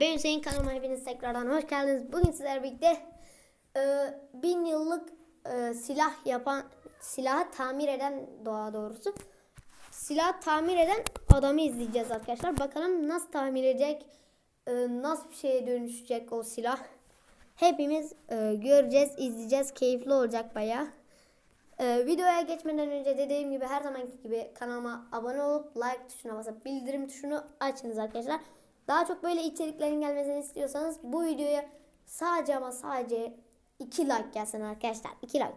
Ben Hüseyin kanalıma hepiniz tekrardan hoş geldiniz. Bugün sizlerle birlikte e, bin yıllık e, silah yapan, silahı tamir eden daha doğrusu silah tamir eden adamı izleyeceğiz arkadaşlar. Bakalım nasıl tamir edecek, e, nasıl bir şeye dönüşecek o silah. Hepimiz e, göreceğiz, izleyeceğiz. Keyifli olacak bayağı. Ee, videoya geçmeden önce dediğim gibi her zamanki gibi kanalıma abone olup like tuşuna basıp bildirim tuşunu açınız arkadaşlar. Daha çok böyle içeriklerin gelmesini istiyorsanız bu videoya sadece ama sadece 2 like gelsin arkadaşlar. 2 like.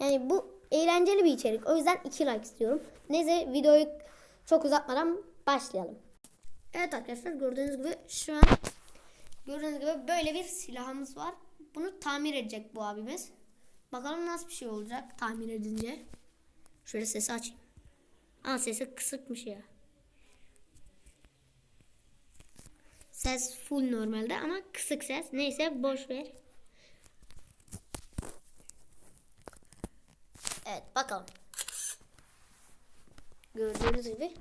Yani bu eğlenceli bir içerik. O yüzden 2 like istiyorum. Neyse videoyu çok uzatmadan başlayalım. Evet arkadaşlar gördüğünüz gibi şu an gördüğünüz gibi böyle bir silahımız var. Bunu tamir edecek bu abimiz. Bakalım nasıl bir şey olacak tamir edince. Şöyle sesi açayım. Aa sesi kısıkmış ya. Ses full normalde ama kısık ses. Neyse boş ver. Evet bakalım. Gördüğünüz gibi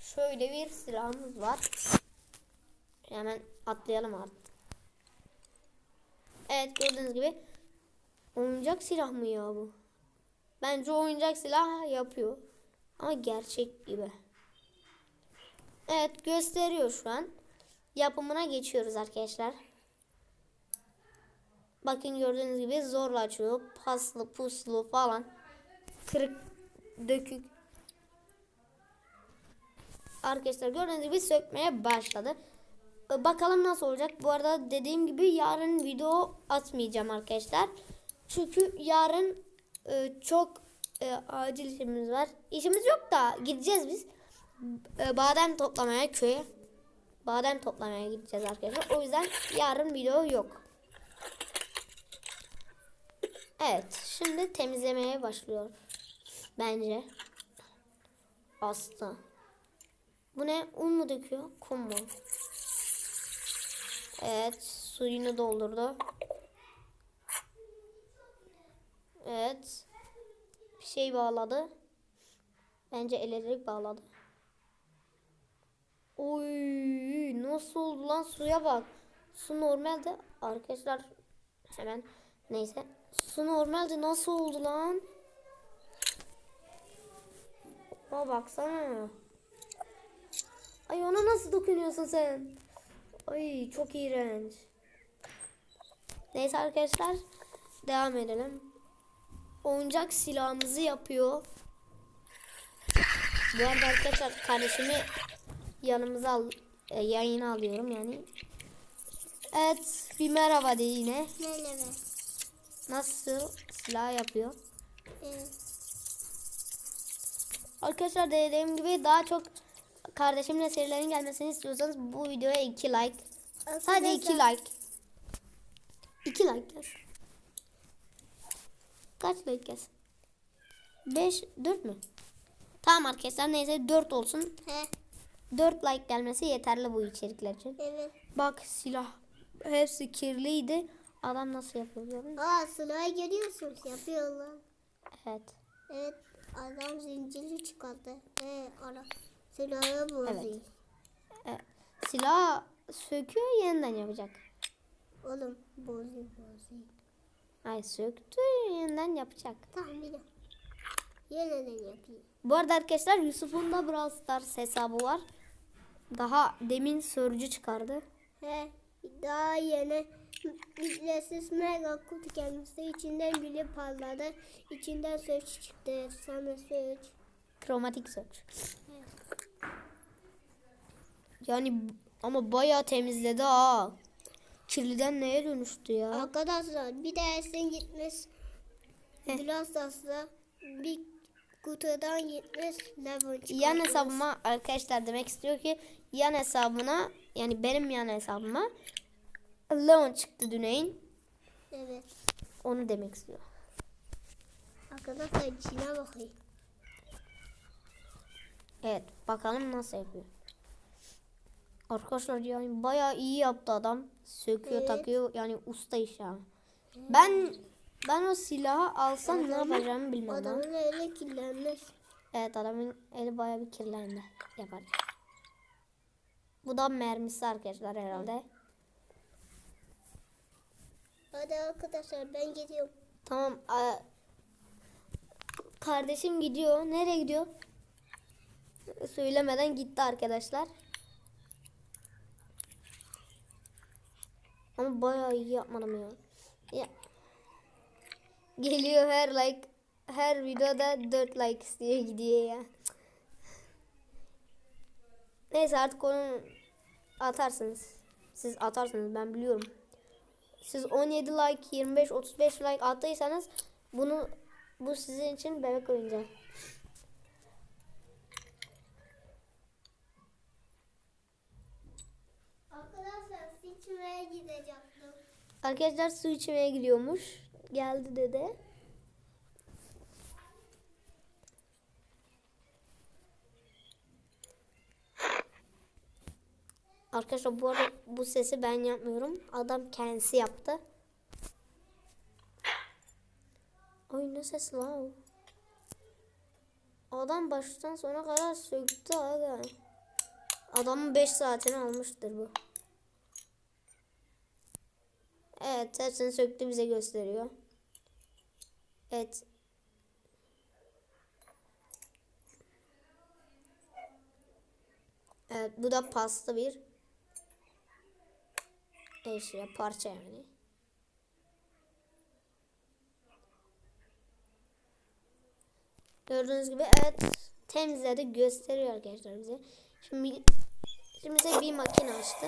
şöyle bir silahımız var. Hemen atlayalım abi. Evet gördüğünüz gibi Oyuncak silah mı ya bu? Bence oyuncak silah yapıyor. Ama gerçek gibi. Evet gösteriyor şu an. Yapımına geçiyoruz arkadaşlar. Bakın gördüğünüz gibi zorla açıyor. Paslı puslu falan. Kırık dökük. Arkadaşlar gördüğünüz gibi sökmeye başladı. Ee, Bakalım nasıl olacak. Bu arada dediğim gibi yarın video atmayacağım arkadaşlar. Çünkü yarın e, çok e, acil işimiz var. İşimiz yok da gideceğiz biz. E, badem toplamaya köye. Badem toplamaya gideceğiz arkadaşlar. O yüzden yarın video yok. Evet. Şimdi temizlemeye başlıyor. Bence. Aslı. Bu ne? Un mu döküyor? Kum mu? Evet. Suyunu doldurdu. Evet. Bir şey bağladı. Bence elektrik bağladı. Oy nasıl oldu lan suya bak. Su normalde arkadaşlar hemen neyse. Su normalde nasıl oldu lan? Aa baksana. Ay ona nasıl dokunuyorsun sen? Ay çok iğrenç. Neyse arkadaşlar devam edelim oyuncak silahımızı yapıyor. Bu arada arkadaşlar kardeşimi yanımıza al, e, yayına alıyorum yani. Evet bir merhaba de yine. Merhaba. Nasıl silah yapıyor? Evet. Arkadaşlar dediğim gibi daha çok kardeşimle serilerin gelmesini istiyorsanız bu videoya 2 like. Sadece 2 like. 2 like gelsin. Kaç like gelsin? 5, 4 mü? Tamam arkadaşlar neyse 4 olsun. He. 4 like gelmesi yeterli bu içerikler için. Evet. Bak silah hepsi kirliydi. Adam nasıl yapıyor? Aa sıla'yı görüyorsunuz yapıyorlar. Evet. Evet. Adam zinciri çıkardı. He ara. Silahı bozuyor. Evet. evet. Silah söküyor yeniden yapacak. Oğlum bozuyor bozuyor. Ay söktü yeniden yapacak. Tamam bir de. Yeniden yapayım. Bu arada arkadaşlar Yusuf'un da Brawl Stars hesabı var. Daha demin sörcü çıkardı. He. Daha yeni ücretsiz mega kutu gelmişti. İçinden biri parladı. İçinden söç çıktı. Sana söç. Kromatik sörcü. Yani ama bayağı temizledi ha. Kirliden neye dönüştü ya? Arkadaşlar bir dersin gitmiş. Biraz da bir kutudan gitmiş. Level çıkartmış. yan hesabıma arkadaşlar demek istiyor ki yan hesabına yani benim yan hesabıma Leon çıktı Düneyin. Evet. Onu demek istiyor. Arkadaşlar içine bakayım. Evet bakalım nasıl yapıyor. Arkadaşlar yani bayağı iyi yaptı adam. Söküyor Evet. takıyor yani usta iş yani. Ben ben o silahı alsam ne yapacağımı bilmem. Adamın eli kirlenmiş. Evet adamın eli bayağı bir kirlendi. Yapar. Bu da mermisi arkadaşlar herhalde. Hadi arkadaşlar ben gidiyorum. Tamam. Kardeşim gidiyor. Nereye gidiyor? Söylemeden gitti arkadaşlar. Ama bayağı iyi yapmadım ya. ya. Geliyor her like her videoda 4 like istiyor gidiyor ya. Neyse artık onu atarsınız. Siz atarsınız ben biliyorum. Siz 17 like, 25, 35 like attıysanız bunu bu sizin için bebek oyuncağı. Arkadaşlar seçmeye gidecektim. Arkadaşlar su içmeye gidiyormuş. Geldi dede. Arkadaşlar bu arada bu sesi ben yapmıyorum. Adam kendisi yaptı. Ay ne ses lan? Adam baştan sona kadar söktü aga. Adamın 5 saatini almıştır bu. Evet hepsini söktü bize gösteriyor. Evet. Evet bu da pasta bir eşya parça yani. Gördüğünüz gibi evet temizledi gösteriyor arkadaşlar bize. Şimdi şimdi bize bir makine açtı.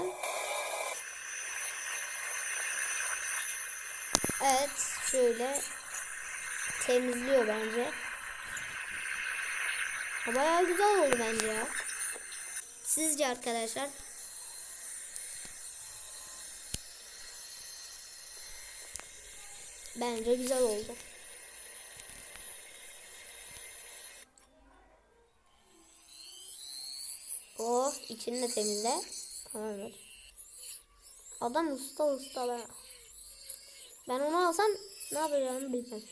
Evet şöyle temizliyor bence. Ha, Bayağı güzel oldu bence ya. Sizce arkadaşlar? Bence güzel oldu. Oh içini de temizle. Tamamdır. Adam usta usta be. Ben onu alsam ne yapacağımı bilmem.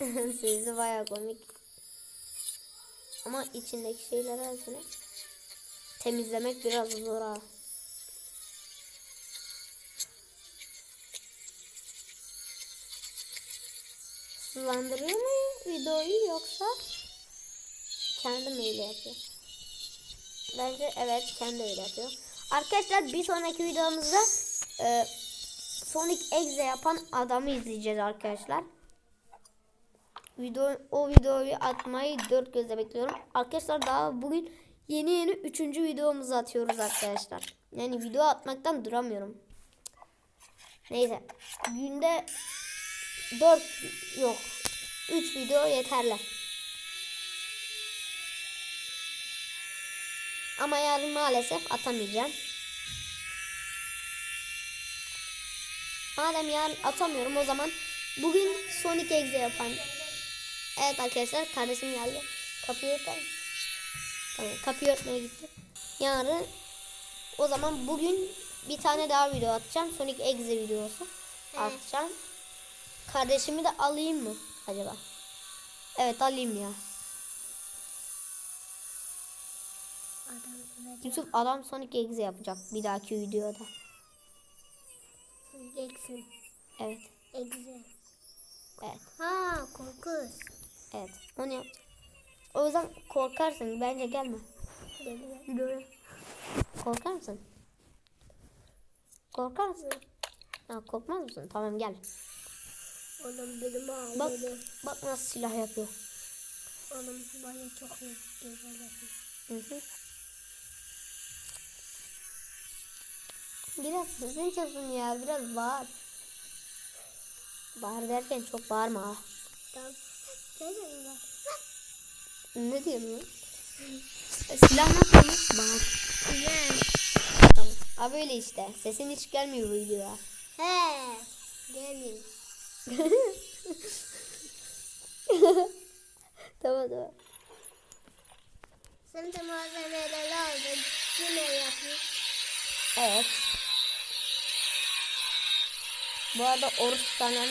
Sesi baya komik. Ama içindeki şeyleri hepsini temizlemek biraz zor ha. Sulandırıyor mu videoyu yoksa kendi mi öyle yapıyor? Bence evet kendi öyle yapıyor. Arkadaşlar bir sonraki videomuzda e, Sonic Exe yapan adamı izleyeceğiz arkadaşlar. Video, o videoyu atmayı dört gözle bekliyorum. Arkadaşlar daha bugün yeni yeni üçüncü videomuzu atıyoruz arkadaşlar. Yani video atmaktan duramıyorum. Neyse. Günde dört yok. Üç video yeterli. Ama yarın maalesef atamayacağım. Madem yarın atamıyorum o zaman bugün Sonic Exe yapan. Evet arkadaşlar kardeşim geldi. Kapıyı örter? Tamam kapıyı örtmeye gitti. Yarın o zaman bugün bir tane daha video atacağım. Sonic Exe videosu atacağım. Kardeşimi de alayım mı acaba? Evet alayım ya. Yusuf adam Sonic Exe yapacak bir dahaki videoda. Jackson. Evet. Exe. Evet. Ha korkunç. Evet. Onu yap. O yüzden korkarsın. Bence gelme. Geliyor. Korkar mısın? Korkar mısın? Ha, korkmaz mısın? Tamam gel. Oğlum benim ağrı. Bak bak nasıl silah yapıyor. Oğlum bana çok güzel yapıyor. Hı hı. Biraz sesin çıksın ya. Biraz bağır. Bağır derken çok bağırma. Tamam. Ne diyorsun ya? E, Silah nasıl? Bağır. Ne? Tamam. Ha böyle işte. Sesin hiç gelmiyor bu videoya. He. Gelin. tamam tamam. Sen de malzemeleri aldın. Yine yapayım. Evet. Bu arada oruç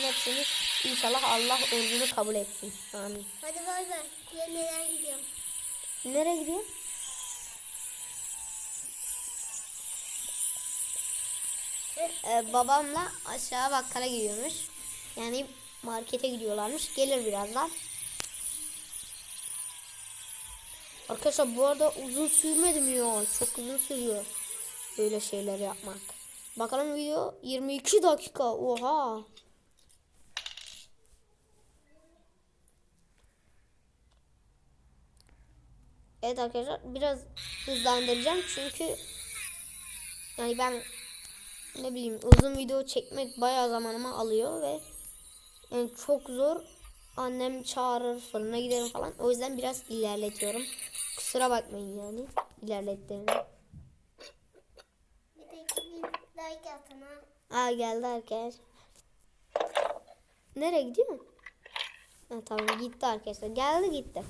hepsini İnşallah Allah orucunu kabul etsin. Amin. Hadi bay bay. Yemeğe gidiyorum. Nereye gidiyor? Ee, babamla aşağı bakkala gidiyormuş. Yani markete gidiyorlarmış. Gelir birazdan. Arkadaşlar bu arada uzun sürmedi mi ya? Çok uzun sürüyor. Böyle şeyler yapmak. Bakalım video 22 dakika. Oha. Evet arkadaşlar biraz hızlandıracağım çünkü yani ben ne bileyim uzun video çekmek bayağı zamanımı alıyor ve yani çok zor. Annem çağırır fırına giderim falan. O yüzden biraz ilerletiyorum. Kusura bakmayın yani ilerlettiğimi. Bir de iki like atın ha. Aa geldi arkadaş. Nereye gidiyor? Ha, tamam gitti arkadaşlar. Geldi gitti.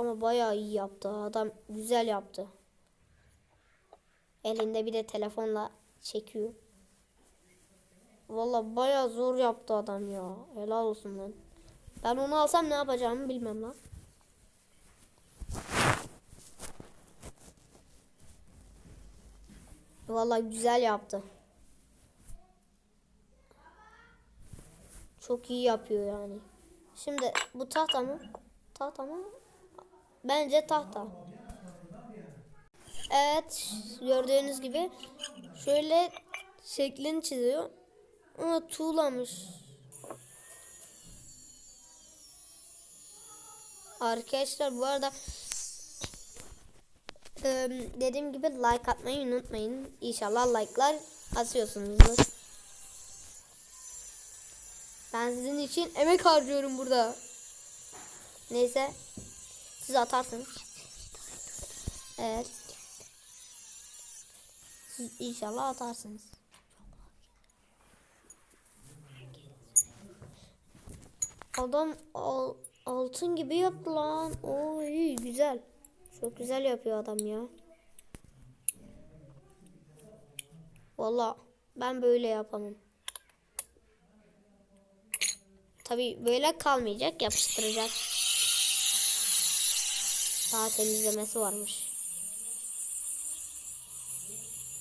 Ama bayağı iyi yaptı. Adam güzel yaptı. Elinde bir de telefonla çekiyor. Vallahi bayağı zor yaptı adam ya. Helal olsun lan. Ben onu alsam ne yapacağımı bilmem lan. Vallahi güzel yaptı. Çok iyi yapıyor yani. Şimdi bu tahta mı? Tahta mı? Bence tahta. Evet, gördüğünüz gibi şöyle şeklini çiziyor. Ama tuğlamış. Arkadaşlar bu arada dediğim gibi like atmayı unutmayın. İnşallah like'lar atıyorsunuzdur. Ben sizin için emek harcıyorum burada. Neyse. Siz atarsınız. Evet. Siz inşallah atarsınız. Adam al- altın gibi yaptı lan. Oo güzel. Çok güzel yapıyor adam ya. Valla ben böyle yapamam. Tabi böyle kalmayacak yapıştıracak. Daha temizlemesi varmış.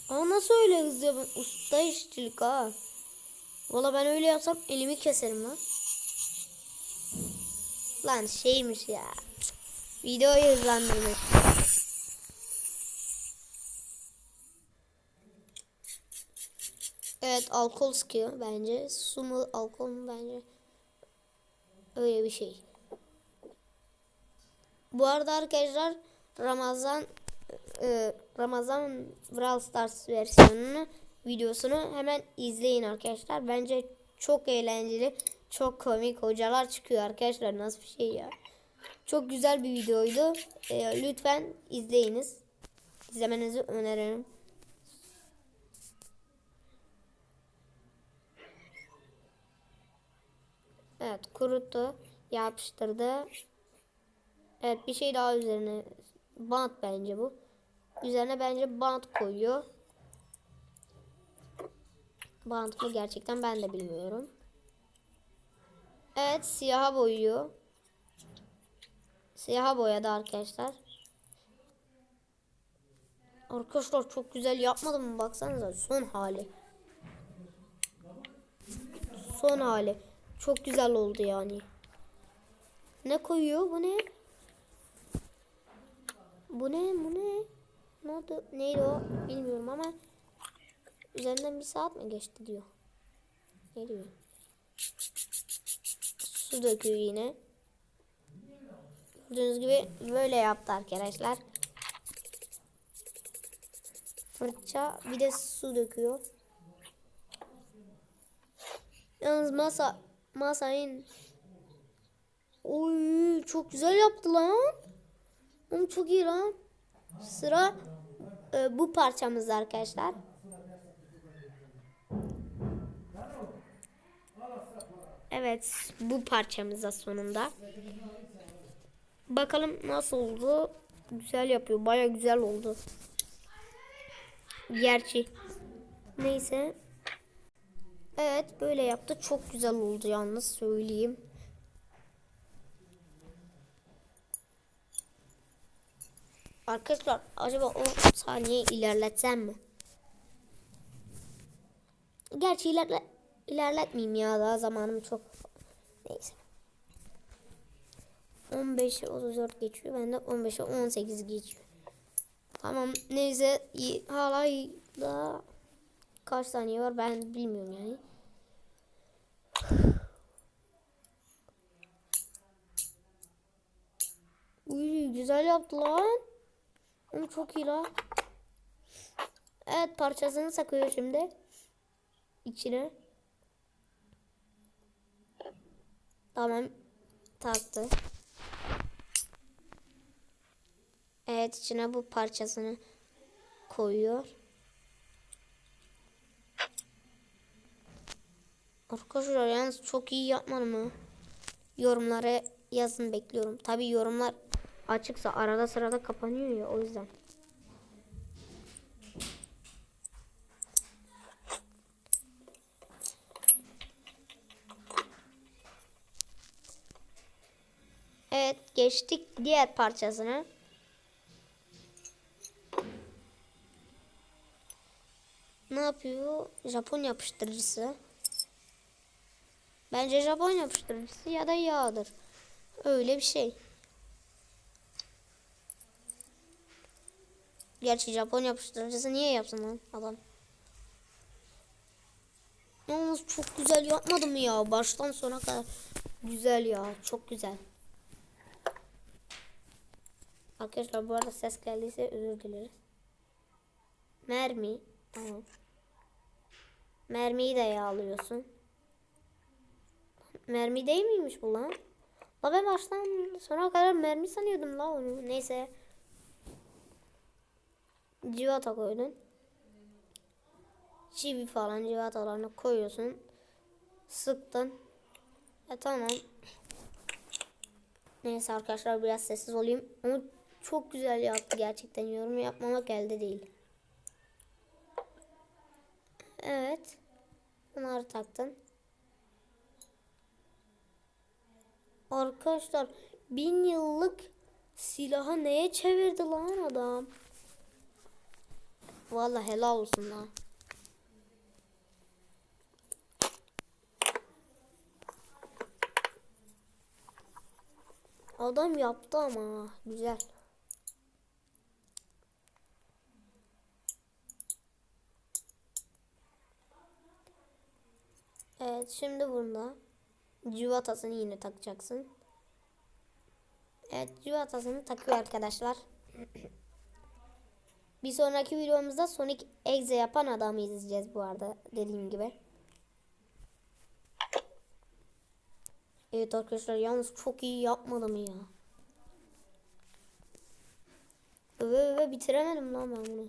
Ama nasıl öyle hızlı yapın? Usta işçilik ha. Valla ben öyle yapsam elimi keserim lan. Lan şeymiş ya. Videoyu hızlandırmış. Evet alkol sıkıyor bence. Su mu alkol mu bence. Öyle bir şey. Bu arada arkadaşlar Ramazan e, Ramazan Brawl Stars versiyonunu videosunu hemen izleyin arkadaşlar. Bence çok eğlenceli, çok komik hocalar çıkıyor arkadaşlar. Nasıl bir şey ya? Çok güzel bir videoydu. E, lütfen izleyiniz. İzlemenizi öneririm. Evet kuruttu. Yapıştırdı. Evet bir şey daha üzerine. Bant bence bu. Üzerine bence bant koyuyor. Bant mı gerçekten ben de bilmiyorum. Evet siyaha boyuyor. Siyaha boyadı arkadaşlar. Arkadaşlar çok güzel yapmadım mı baksanıza son hali. Son hali. Çok güzel oldu yani. Ne koyuyor bu ne? Bu ne bu ne? Ne oldu? Neydi o? Bilmiyorum ama üzerinden bir saat mi geçti diyor. Ne diyor? Su döküyor yine. Gördüğünüz gibi böyle yaptı arkadaşlar. Fırça bir de su döküyor. Yalnız masa masayın Oy çok güzel yaptı lan. Oğlum çok iyi lan. Sıra e, bu parçamızda arkadaşlar. Evet bu parçamızda sonunda. Bakalım nasıl oldu. Güzel yapıyor. Baya güzel oldu. Gerçi. Neyse. Evet böyle yaptı. Çok güzel oldu yalnız söyleyeyim. Arkadaşlar acaba 10 saniye ilerletsem mi? Gerçi ilerle ilerletmeyeyim ya daha zamanım çok. Neyse. 15'e 34 geçiyor. Ben de 15'e 18 geçiyor. Tamam neyse hala daha kaç saniye var ben bilmiyorum yani. Uy güzel yaptı lan. Ama çok iyi lan. Evet parçasını sakıyor şimdi. İçine. Tamam. Taktı. Evet içine bu parçasını koyuyor. Arkadaşlar yalnız çok iyi yapmadım mı? Yorumlara yazın bekliyorum. Tabi yorumlar açıksa arada sırada kapanıyor ya o yüzden. Evet geçtik diğer parçasına. Ne yapıyor? Japon yapıştırıcısı. Bence Japon yapıştırıcısı ya da yağdır. Öyle bir şey. Gerçi Japon yapıştırıcısı niye yapsın lan adam? Yalnız çok güzel yapmadım ya? Baştan sona kadar güzel ya. Çok güzel. Arkadaşlar bu arada ses geldiyse özür dileriz. Mermi. Tamam. Mermiyi de yağlıyorsun. Mermi değil miymiş bu lan? La ben baştan sona kadar mermi sanıyordum la onu. Neyse. Civata koydun. Çivi falan civatalarını koyuyorsun. Sıktın. E tamam. Neyse arkadaşlar biraz sessiz olayım. Ama çok güzel yaptı gerçekten. Yorum yapmamak elde değil. Evet. Bunları taktın. Arkadaşlar bin yıllık silahı neye çevirdi lan adam? Vallahi helal olsun lan. Adam yaptı ama güzel. Evet şimdi bunda civatasını yine takacaksın. Evet civatasını takıyor arkadaşlar. Bir sonraki videomuzda Sonic Exe yapan adamı izleyeceğiz bu arada dediğim gibi. Evet arkadaşlar yalnız çok iyi yapmadım ya. Öve öve bitiremedim lan ben bunu.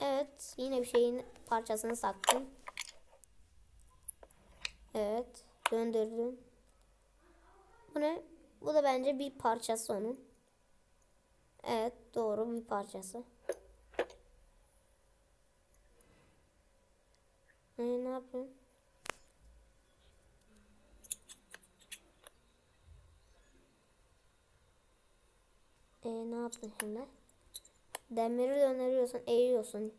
Evet yine bir şeyin parçasını saktım. Evet döndürdüm. Bu ne? Bu da bence bir parçası onun. Evet doğru bir parçası. E, ne yapayım? E, ne yaptın şimdi? Demiri döndürüyorsun, eğiyorsun.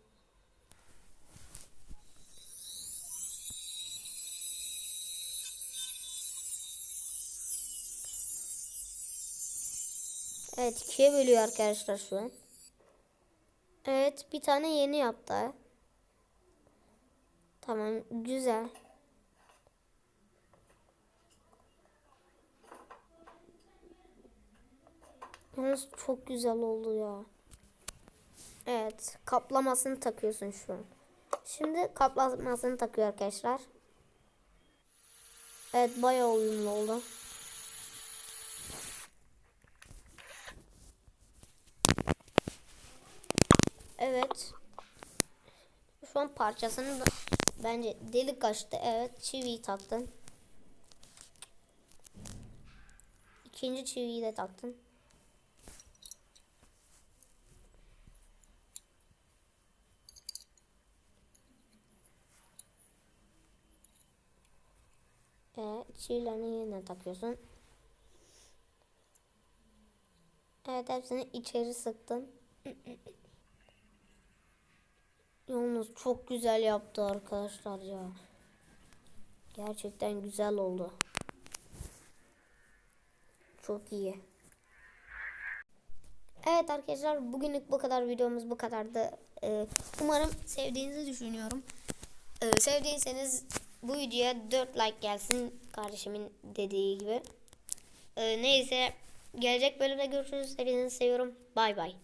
Evet ikiye bölüyor arkadaşlar şu an. Evet bir tane yeni yaptı. Tamam güzel. Yalnız çok güzel oldu ya. Evet kaplamasını takıyorsun şu an. Şimdi kaplamasını takıyor arkadaşlar. Evet bayağı uyumlu oldu. Evet. Şu an parçasını bence delik açtı. Evet çiviyi taktın. İkinci çiviyi de taktın. Ee, çivilerini yine takıyorsun. Evet hepsini içeri sıktın. Yalnız çok güzel yaptı arkadaşlar ya. Gerçekten güzel oldu. Çok iyi. Evet arkadaşlar bugünlük bu kadar videomuz bu kadardı. Ee, umarım sevdiğinizi düşünüyorum. Ee, sevdiyseniz bu videoya 4 like gelsin kardeşimin dediği gibi. Ee, neyse gelecek bölümde görüşürüz. Hepinizi seviyorum. Bay bay.